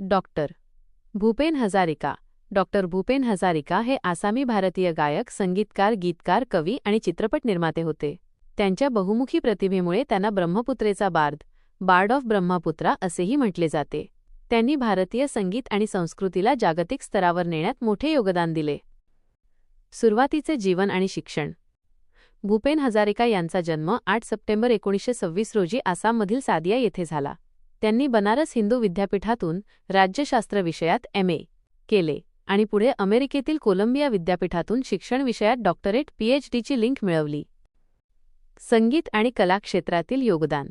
Doctor Bhupen Hazarika. Doctor Bhupen Hazarika हे आसामी भारतीय गायक संगीतकार गीतकार कवी आणि चित्रपट निर्माते होते. त्यांच्या बहुमुखी प्रतिभेमुळे त्यांना ब्रह्मपुत्रेचा बार्द बार्ड ऑफ ब्रह्मपुत्रा असेही म्हटले जाते. त्यांनी भारतीय संगीत आणि संस्कृतीला जागतिक स्तरावर नेण्यात मोठे योगदान दिले. सुरुवातीचे जीवन आणि शिक्षण भूपेन हजारिका यांचा जन्म आठ सप्टेंबर एकोणीसशे सव्वीस रोजी आसाममधील सादिया येथे झाला. त्यांनी बनारस हिंदू विद्यापीठातून राज्यशास्त्र विषयात एम ए केले आणि पुढे अमेरिकेतील कोलंबिया विद्यापीठातून शिक्षण विषयात डॉक्टरेट पीएचडीची लिंक मिळवली. संगीत आणि कला क्षेत्रातील योगदान.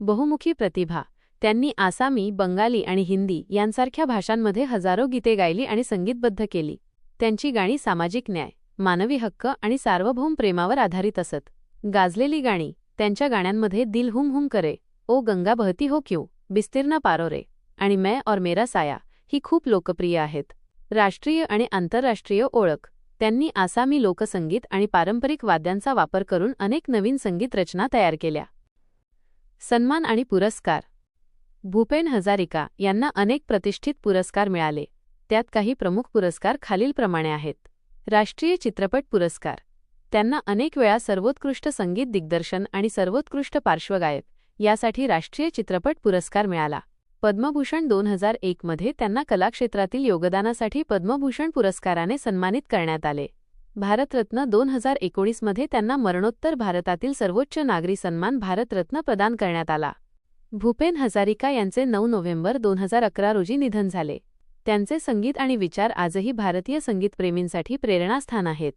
बहुमुखी प्रतिभा. त्यांनी आसामी बंगाली आणि हिंदी यांसारख्या भाषांमध्ये हजारो गीते गायली आणि संगीतबद्ध केली. त्यांची गाणी सामाजिक न्याय मानवी हक्क आणि सार्वभौम प्रेमावर आधारित असत. गाजलेली गाणी. त्यांच्या गाण्यांमध्ये दिल हुम हुम करे. ओ गंगा बहती हो क्यू? बिस्तीर्ण पारोरे आणि मैं और मेरा साया ही खूप लोकप्रिय आहेत. राष्ट्रीय आणि आंतरराष्ट्रीय ओळख. त्यांनी आसामी लोकसंगीत आणि पारंपरिक वाद्यांचा वापर करून अनेक नवीन संगीत रचना तयार केल्या. सन्मान आणि पुरस्कार. भूपेन हजारिका यांना अनेक प्रतिष्ठित पुरस्कार मिळाले. त्यात काही प्रमुख पुरस्कार खालीलप्रमाणे आहेत. राष्ट्रीय चित्रपट पुरस्कार. त्यांना अनेक वेळा सर्वोत्कृष्ट संगीत दिग्दर्शन आणि सर्वोत्कृष्ट पार्श्वगायक. यासाठी राष्ट्रीय चित्रपट पुरस्कार मिळाला. पद्मभूषण दोन हजार एकमध्ये त्यांना कलाक्षेत्रातील योगदानासाठी पद्मभूषण पुरस्काराने सन्मानित करण्यात आले. भारतरत्न दोन हजार एकोणीसमध्ये त्यांना मरणोत्तर भारतातील सर्वोच्च नागरी सन्मान भारतरत्न प्रदान करण्यात आला. भूपेन हजारिका यांचे नऊ नोव्हेंबर दोन हजार अकरा रोजी निधन झाले. त्यांचे संगीत आणि विचार आजही भारतीय संगीतप्रेमींसाठी प्रेरणास्थान आहेत.